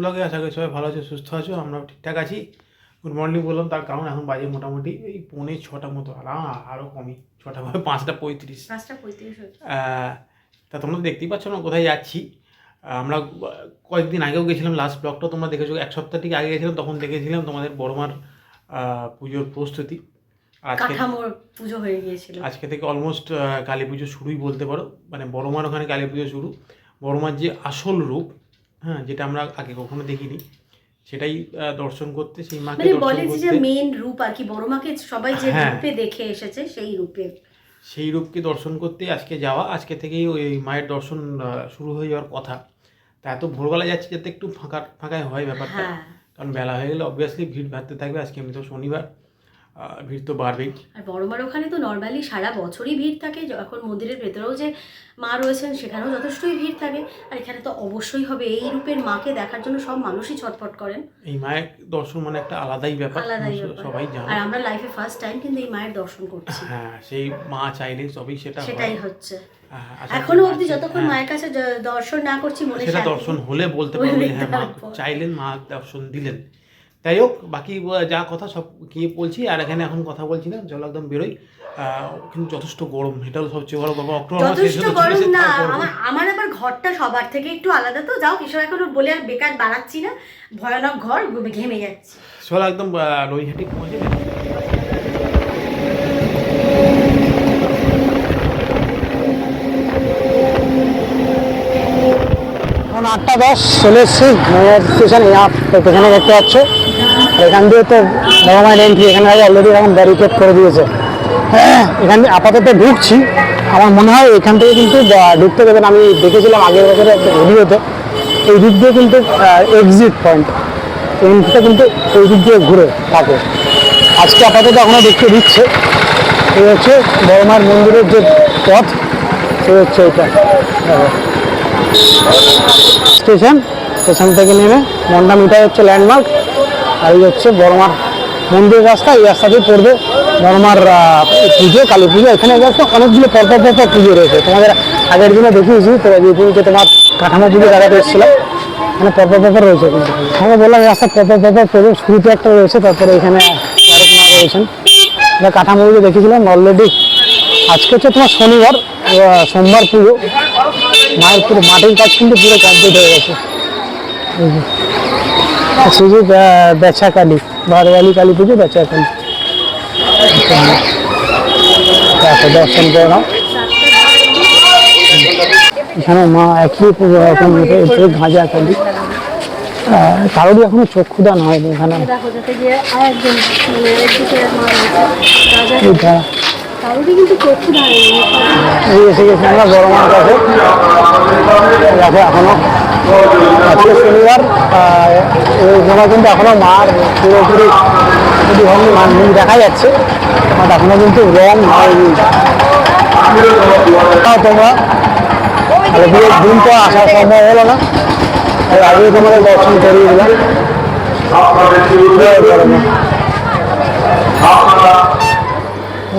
ব্লগে আশা করি সবাই ভালো আছে সুস্থ আছো আমরা ঠিকঠাক আছি। গুড মর্নিং বললাম তার কারণ এখন বাজে মোটামুটি এই পৌনে ছটা মতো আর আরও কমই ছটা মানে পাঁচটা পঁয়ত্রিশ। পাঁচটা পঁয়ত্রিশ তা তোমরা দেখতেই পাচ্ছ না কোথায় যাচ্ছি। আমরা কয়েকদিন আগেও গেছিলাম লাস্ট ব্লগটা তোমরা দেখেছ এক সপ্তাহ ঠিক আগে গেছিলাম তখন দেখেছিলাম তোমাদের বড়মার পুজোর প্রস্তুতি। আজকে পুজো হয়ে গিয়েছিল। আজকে থেকে অলমোস্ট কালী পুজো শুরুই বলতে পারো। মানে বড়মার ওখানে কালী পুজো শুরু। বড়মার যে আসল রূপ হ্যাঁ যেটা আমরা আগে কখনো দেখিনি। সেটাই দর্শন করতে সেই মাকে মানে দর্শন বলে যে মেন রূপ আর কি বড় মাকে সবাই যে হ্যাঁ। রূপে দেখে এসেছে সেই রূপে। সেই রূপকে দর্শন করতে আজকে যাওয়া আজকে থেকেই ওই মায়ের দর্শন শুরু হয়ে যাওয়ার কথা। তা এত ভোরবেলা যাচ্ছে যাতে একটু ফাঁকা ফাঁকায় হয় ব্যাপারটা। হ্যাঁ। কারণ বেলা হয়ে গেলে অবভিয়াসলি ভিড় বাড়তে থাকবে। আজকে এমনি তো শনিবার। ভিড় তো বাড়বেই। আর বড়মার ওখানে তো নর্মালি সারা বছরই ভিড় থাকে এখন মন্দিরের ভেতরেও যে মা রয়েছেন সেখানেও যথেষ্টই ভিড় থাকে। আর এখানে তো অবশ্যই হবে এই রূপের মাকে দেখার জন্য সব মানুষই ছটফট করেন। এই মায়ের দর্শন মানে একটা আলাদাই ব্যাপার আলাদাই সবাই জানে। আর আমরা লাইফে ফার্স্ট টাইম কিন্তু এই মায়ের দর্শন করছি। হ্যাঁ সেই মা চাইলে সবই সেটা। সেটাই হচ্ছে। হ্যাঁ, এখনও অবধি যতক্ষণ হ্যাঁ, মায়ের কাছে দর্শন না করছি মনে সেটা দর্শন হলে বলতে বলে পারব হ্যাঁ মা চাইলেন মা দর্শন দিলেন। তাই হোক বাকি যা কথা সব গিয়ে বলছি আর এখানে এখন কথা বলছি না জল একদম বেরোই। আহ, কিন্তু যথেষ্ট গরম এটাও সবচেয়ে বড় গরম অক্টোবর মাস শেষ যথেষ্ট গরম না আমার আমার আবার ঘরটা সবার থেকে একটু আলাদা তো যাও কিছু এখন বলে আর বেকার বাড়াচ্ছি না ভয়ানক ঘর ঘেমে যাচ্ছে। চলো একদম নৈহাটি পৌঁছে এখন আটটা দশ চলে এসেছি স্টেশন এখানে দেখতে পাচ্ছ। এখান দিয়ে তো ভগবান এন্ট্রি এখানে অলরেডি এখন ব্যারিকেড করে দিয়েছে। হ্যাঁ, এখান আপাতত ঢুকছি। আমার মনে হয় এখান থেকে কিন্তু ঢুকতে দেবেন। আমি দেখেছিলাম আগের বছরে একটা ভিডিওতে। এই দিক দিয়ে কিন্তু এক্সিট পয়েন্ট এন্ট্রিটা কিন্তু এই দিক দিয়ে ঘুরে থাকে। আজকে আপাতত এখনও দেখতে দিচ্ছে। এই হচ্ছে বড়মার মন্দিরের যে পথ সে হচ্ছে এটা। স্টেশন স্টেশন থেকে নেমে মন্ডা মিটাই হচ্ছে ল্যান্ডমার্ক আর এই হচ্ছে বড়মার মন্দিরের রাস্তা এই রাস্তা দিয়ে পড়বে। বড়মার আহ, পুজো কালী পুজো এখানে দেখো অনেকগুলো পরপর পরপর পুজো রয়েছে। তোমাদের আগের দিনে দেখিয়েছি তো পুজোতে তোমার কাঠামো পুজো দেখাতে এসেছিলাম মানে পরপর পরপর রয়েছে। আমি বললাম রাস্তা পরপর পরপর পড়বে শুরুতে একটা রয়েছে তারপরে এখানে মা রয়েছেন। কাঠামো পুজো দেখেছিলাম অলরেডি আজকে হচ্ছে তোমার শনিবার সোমবার পুজো। মায়ের পুরো মাটির কাজ কিন্তু পুরো কমপ্লিট হয়ে গেছে। যে। শুধু বেচা কালী বারোয়ালি কালী পুজো বেচা কালী দেখো দর্শন করে নাও। এখানে মা একই পুজো এখন গাঁজা কালী কারোরই এখনও চক্ষুদান হয়নি এখানে। মানে এই এসে গেছি আমরা বড় মার কাছে এখনও আজকে শনিবার আহ, কিন্তু এখনও মার পুরোপুরি মুখ দেখা যাচ্ছে। বাট এখনও কিন্তু রং হয়নি। তোমরা তাহলে বিয়ের দিন তো আসা সম্ভব হলো না। এর আগে তোমাদের দর্শন করিয়ে দিলাম।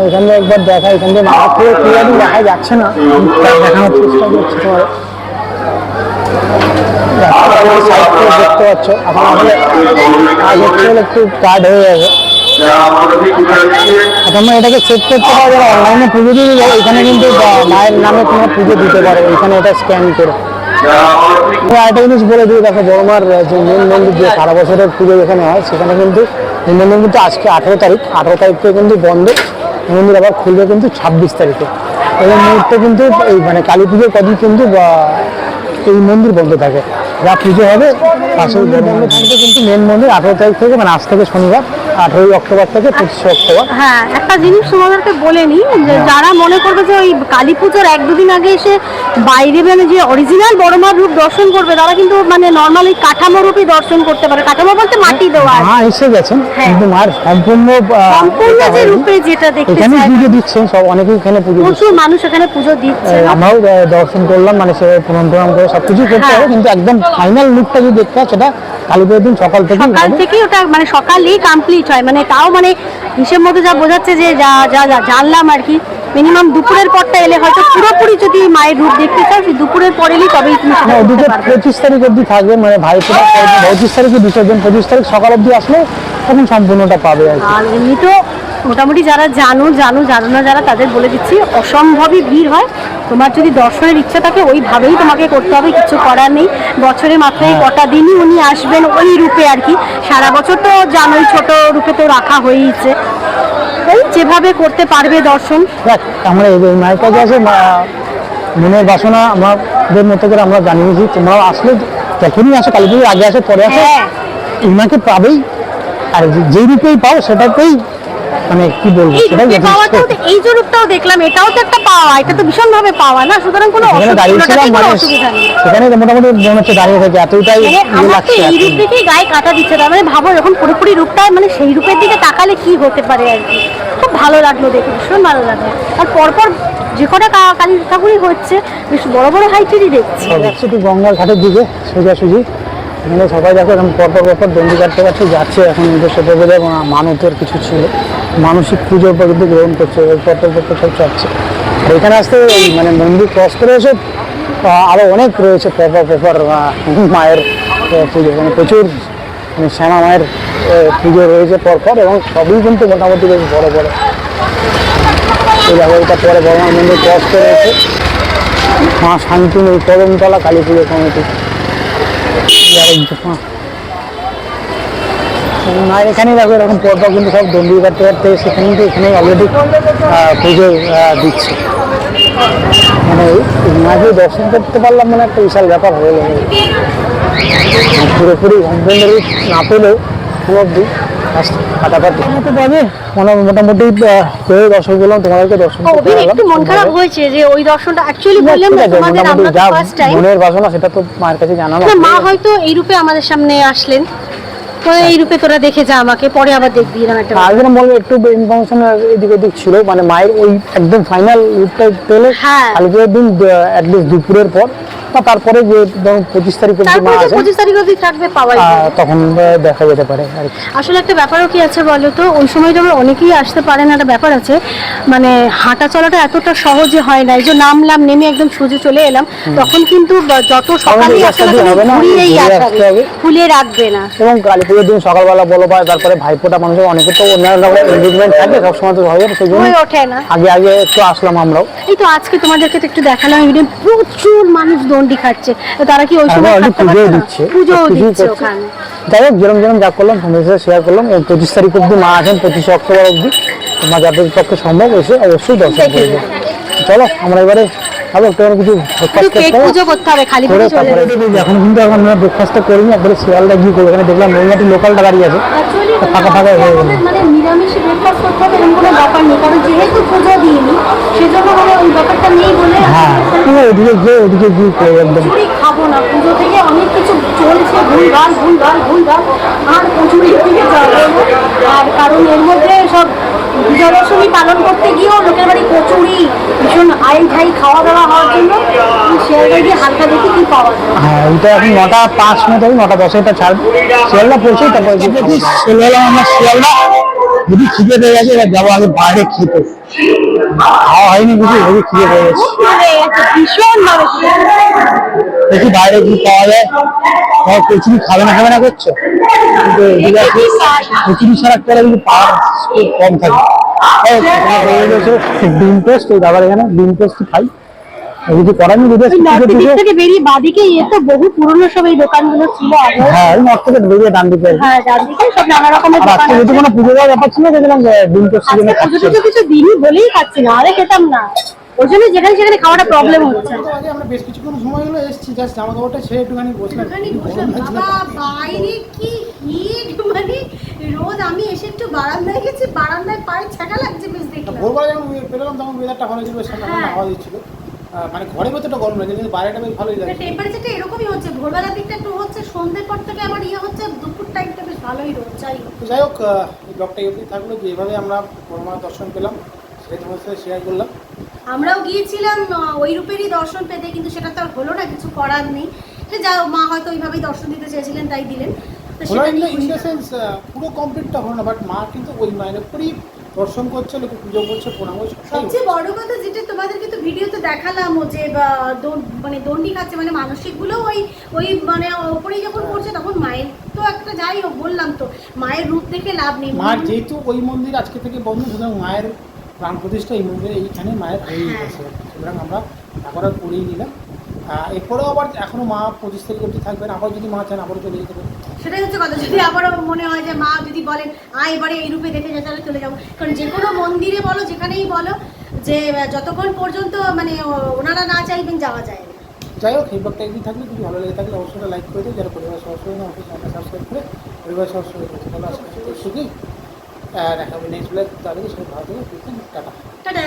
এখান থেকে একবার দেখা এখান থেকে পুরো ক্লিয়ারলি দেখা যাচ্ছে না। দেখানোর চেষ্টা করছি তোমার থেকে দেখতে পাচ্ছ এখন আসলে কাজ হচ্ছে একটু কার্ড হয়ে যাবে তোমরা এটাকে চেক করতে পারো যারা অনলাইনে পুজো দিয়ে দেবে এখানে কিন্তু মায়ের নামে তোমরা পুজো দিতে পারো এখানে এটা স্ক্যান করে। আরেকটা জিনিস বলে দিই দেখো বড়মার যে মেন মন্দির যে সারা বছরের পুজো যেখানে হয় সেখানে কিন্তু এই মন্দির কিন্তু আজকে আঠেরো তারিখ। আঠেরো তারিখ থেকে কিন্তু বন্ধ। মন্দির আবার খুলবে কিন্তু ছাব্বিশ তারিখে। এই মুহূর্তে কিন্তু এই মানে কালী পুজোর কদিন কিন্তু এই মন্দির বন্ধ থাকে। যা পুজো হবে পাশের বন্ধ থাকবে কিন্তু মেন মন্দির আঠেরো তারিখ থেকে মানে আজ থেকে শনিবার। আঠেরোই অক্টোবর থেকে পঁচিশে অক্টোবর। হ্যাঁ একটা জিনিস তোমাদেরকে বলে নিই যে যারা মনে করবে যে ওই কালী পুজোর এক দুদিন আগে এসে বাইরে মানে যে অরিজিনাল বড়মার রূপ দর্শন করবে তারা কিন্তু মানে নর্মালি কাঠামো রূপই দর্শন করতে পারে। কাঠামো বলতে মাটি দেওয়া। আর কি। মা এসে গেছেন হ্যাঁ। কিন্তু মায়ের সম্পূর্ণ সম্পূর্ণ যে রূপে যেটা দেখতে এখানে পুজো দিচ্ছেন সব অনেকেই এখানে পুজো প্রচুর মানুষ এখানে পুজো দিচ্ছে। আমরাও দর্শন করলাম মানে সে প্রণাম প্রণাম করে সবকিছু করতে হ্যাঁ। হবে কিন্তু একদম ফাইনাল লুকটা যদি দেখতে হয় সেটা কালী পুজোর দিন সকাল থেকে সকাল থেকেই ওটা মানে সকালেই কমপ্লিট হয় মানে তাও মানে হিসেব মতো যা বোঝাচ্ছে যে যা যা জানলাম আর কি মিনিমাম দুপুরের পরটা এলে হয়তো পুরোপুরি যদি মায়ের রূপ দেখতে চাও দুপুরের পর এলেই তবেই তুমি হ্যাঁ পঁচিশ তারিখ অবধি থাকবে মানে ভাইফোঁটা পঁচিশ তারিখে বিসর্জন পঁচিশ তারিখ সকাল অবধি আসলে তখন সম্পূর্ণটা পাবে আর কি। আর এমনি তো মোটামুটি যারা জানো জানো জানো না যারা তাদের বলে দিচ্ছি অসম্ভবই ভিড় হয়। তোমার যদি দর্শনের ইচ্ছা থাকে ওইভাবেই তোমাকে করতে হবে কিছু করার নেই। বছরে মাত্র কটা দিনই উনি আসবেন ওই রূপে আর কি। সারা বছর তো জানোই ছোট রূপে তো রাখা হয়েইছে। ওই যেভাবে করতে পারবে দর্শন। আমরা মায়ের কাছে আছে মনের বাসনা আমাদের মতো করে আমরা জানিয়েছি। তোমরাও আসলে যখনই আসো কালী পুজোর আগে আসো পরে আসো হ্যাঁ। এই মাকে পাবেই। আর যে- যেই রূপেই পাও সেটাতেই মানে কি বলব এই পাওয়াটাও যে রূপটাও দেখলাম এটাও তো একটা পাওয়া এটা তো ভীষণ ভাবে পাওয়া না? সুতরাং কোনো দাঁড়িয়েছিলাম অসুবিধা মানে নেই। সেখানে মোটামুটি মনে হচ্ছে দাঁড়িয়ে থেকে এতটাই মানে ইয়ে লাগছে এই রূপ দেখেই গায়ে কাটা দিচ্ছে তার মানে ভাবো যখন পুরোপুরি রূপটা মানে সেই রূপের দিকে তাকালে কি হতে পারে আর কি। খুব ভালো লাগল দেখে ভীষণ ভালো লাগল। আর পরপর যে কটা কালী ঠাকুরই হচ্ছে বেশ বড় বড় হাইটেরই দেখছি। একটু গঙ্গার ঘাটের দিকে সোজাসুজি। এখানে সবাই দেখো এখন পরপর পরপর দণ্ডি কাটতে কাটতে যাচ্ছে এখন নিজের সাথে বোঝে মানতের কিছু ছিল। মানসিক পুজোর পদ্ধতি গ্রহণ করছে পরপর পরপর সব আর এখানে আসতে মানে মন্দির ক্রস করে এসে আহ, আরও অনেক রয়েছে পরপর আহ, মায়ের পুজো। মানে প্রচুর মানে শ্যামা মায়ের পুজো রয়েছে পরপর এবং সবই কিন্তু মোটামুটি বেশ বড় বড়। পরে মার মন্দির ক্রস করে এসে মা শান্তিনী কদমতলা কালী পুজো কমিটি। মায়ের এখানেই দেখো এরকম পর্দা কিন্তু সব দণ্ডি কাটতে কাটতে সেখানে কিন্তু এখানে অলরেডি পুজো দিচ্ছে। মানে মাকে দর্শন করতে পারলাম মানে একটা বিশাল ব্যাপার হয়ে গেল। পুরোপুরি কমপ্লেন্টের না পেলেও কোনো অব্দি কাটাকাটি পাবে মানে মোটামুটি তোমাদেরকে দর্শন একটু মন খারাপ হয়েছে যে ওই দর্শনটা অ্যাকচুয়ালি বললাম না তোমাদের আমরা ফার্স্ট টাইম মনের বাসনা সেটা তো মায়ের কাছে মা হয়তো এই রূপে আমাদের সামনে আসলেন। তো এই রূপে তোরা দেখে যা আমাকে পরে আবার দেখবি এরকম একটা আর যেন বলব একটু ইনফরমেশন এদিক ওদিক ছিল মানে মায়ের ওই একদম ফাইনাল রূপটা পেলে হ্যাঁ। দিন অ্যাটলিস্ট দুপুরের পর বা তারপরে যে ধরুন পঁচিশ তারিখ অব্দি মা আছে পঁচিশ তারিখ অবধি থাকবে পাওয়াই যাবে। তখন দেখা যেতে পারে আসলে একটা ব্যাপারও কি আছে বলো তো ওই সময় যেমন অনেকেই আসতে পারে না একটা ব্যাপার আছে মানে হাঁটা চলাটা এতটা সহজে হয় না এই যে নামলাম নেমে একদম সোজে চলে এলাম তখন কিন্তু যত সকালে ঘুরিয়েই হবে। খুলে রাখবে না এবং পুজোর দিন সকালবেলা বলো বা তারপরে ভাইফোঁটা মানুষের অনেকে তো অন্যান্য এনগেজমেন্ট থাকে সবসময় তো হয় সেই জন্য ওঠে না। আগে আগে একটু আসলাম আমরাও। এই তো আজকে তোমাদেরকে তো একটু দেখালাম এখানে প্রচুর মানুষ দণ্ডি খাচ্ছে। তারা কি ওই এখন সময় না? দিচ্ছে কিছুই দিচ্ছে ওখানে। যাই হোক যেরকম যেরকম যা করলাম তোমাদের সাথে শেয়ার করলাম। এই পঁচিশ তারিখ অব্দি মা আছেন পঁচিশে অক্টোবর অব্দি তোমার যাদের পক্ষে সম্ভব এসে অবশ্যই দর্শন করবে চলো আমরা এবারে ভালো একটু কিছু। পুজো করতে হবে খালি চলে এখন কিন্তু এখন আমরা করিনি একবারে শিয়ালদা গিয়ে করব। এখানে দেখলাম নৈনাটি লোকালটা দাঁড়িয়ে আছে। তো ফাঁকা ফাঁকা হয়ে গেল মানে নিরামিষে ব্রেকফাস্ট করতে হবে এরকম কোনো ব্যাপার নেই কারণ যেহেতু পুজো দিইনি সেজন্য মানে ওই ব্যাপারটা নেই বলে হ্যাঁ ওদিকে গিয়ে ওদিকে গিয়ে একদম। খাব না পুজো থেকে অনেক কিছু চলছে ভুলভাল ভুলভাল ভুলভাল আর কচুরি দিকে যাব না। আর কারণ এর মধ্যে সব বিজয় দশমী পালন করতে গিয়েও লোকের বাড়ি কচুরি, ভীষণ আই ঠাই খাওয়া দাওয়া হওয়ার জন্য শিয়ালদা গিয়ে হালকা দেখি কি পাওয়া যায়। হ্যাঁ ওইটা এখন নটা পাঁচ মতো, নটা দশে এটা ছাড়বে। শিয়ালদা পৌঁছে তারপরে আমার আমরা শিয়ালদা। যদি খিদে পেয়ে গেছে এবার যাব আগে বাইরে খেতে। খাওয়া হয়নি কিছু হেভি খিদে পেয়ে গেছে। দেখি বাইরে কি পাওয়া যায়। তোমার কচুরি খাবে না খাবে না করছ? কিন্তু কচুরি ছাড়া করে কিন্তু পাওয়ার খুব কম থাকে। ডিম টোস্ট এই দাদার এখানে ডিম টোস্ট খাই। কিছু করার নেই যদি ওই নর্থ আজকে দিক পুজো- থেকে বেরিয়ে বাদিকে ইয়ে তো বহু পুরনো সব এই দোকানগুলো ছিল আগে। হ্যাঁ ওই নর্থ থেকে বেরিয়ে ডান দিকে। হ্যাঁ ডান দিকে সব নানা রকমের দোকান আজকে যদি কোনো পুজো দেওয়ার ব্যাপার ছিল দেখলাম যে ডিম টোস্ট আজকে জন্য পুজো খাচ্ছে টুজো কিছু দিনই বলেই খাচ্ছি না আরে খেতাম না। ওই জন্য যেখানে সেখানে খাওয়াটা প্রবলেম হচ্ছে। আমরা বেশ কিছুক্ষণ সময় হলো এসেছি জাস্ট জামা কাপড়টা ছেড়ে একটুখানি বসলাম। বাবা বাইরে কি হিট মানে রোদ আমি এসে একটু বারান্দায় গেছি বারান্দায় পায়ে ছাকা লাগছে বেশ দেখলাম। ভোরবেলা যখন বেরোলাম তখন ওয়েদারটা ভালো ছিল সামনে হ্যাঁ। হাওয়া দিচ্ছিল। মানে ঘরের ভেতরটা গরম লাগছে কিন্তু বাইরেটা বেশ ভালোই লাগছে টেম্পারেচারটা এরকমই হচ্ছে ভোরবেলার দিকটা একটু হচ্ছে সন্ধ্যের পর থেকে আবার ইয়ে হচ্ছে দুপুর টাইমটা বেশ ভালোই রোদ যাই হোক। যাই হোক ব্লগটা এমনি থাকল যে এভাবে আমরা বড়মার দর্শন পেলাম সেটা তোমার সাথে শেয়ার করলাম। আমরাও গিয়েছিলাম ওই রূপেরই দর্শন পেতে কিন্তু সেটা তো আর হলো না কিছু করার নেই। যা মা হয়তো ওইভাবেই দর্শন দিতে চেয়েছিলেন তাই দিলেন। তো সেটা ইন দ্য সেন্স পুরো কমপ্লিটটা হলো না বাট মা কিন্তু ওই মায়ের উপরই দর্শন করছে লোকে পুজো করছে প্রণাম করছে সবচেয়ে বড় কথা যেটা তোমাদেরকে তো ভিডিওতে দেখালাম ও যে মানে দণ্ডি খাচ্ছে মানে মানসিকগুলো ওই ওই মানে ওপরেই যখন পড়ছে তখন মায়ের তো একটা যাই হোক বললাম তো মায়ের রূপ দেখে লাভ নেই। মার যেহেতু ওই মন্দির আজকে থেকে বন্ধ সুতরাং মায়ের প্রাণ প্রতিষ্ঠা এই মন্দিরে এইখানে মায়ের হয়ে হ্যাঁ। গেছে। সুতরাং আমরা আর করেই নিলাম। এরপরেও আবার এখনও মা পঁচিশ তারিখ অবধি থাকবেন আবার যদি মা চান আবারও চলে যেতে পারেন সেটাই হচ্ছে কথা। যদি আবারও মনে হয় যে মা যদি বলেন আ এবারে এই রূপে দেখে যা তাহলে চলে যাব। কারণ যে কোনো মন্দিরে বলো যেখানেই বলো যে যতক্ষণ পর্যন্ত মানে ওনারা না চাইবেন যাওয়া যায় না। যাই হোক এই ব্লগটা একদিন থাকলে যদি ভালো লেগে থাকলে অবশ্যই লাইক করে দিও। যারা পরিবার সদস্য না অবশ্যই সাবস্ক্রাইব করে পরিবার গেছে ভালো আসবে সুখী দেখা হবে নেক্সট ব্লগ তাদেরকে সবাই ভালো টাটা। টাটা।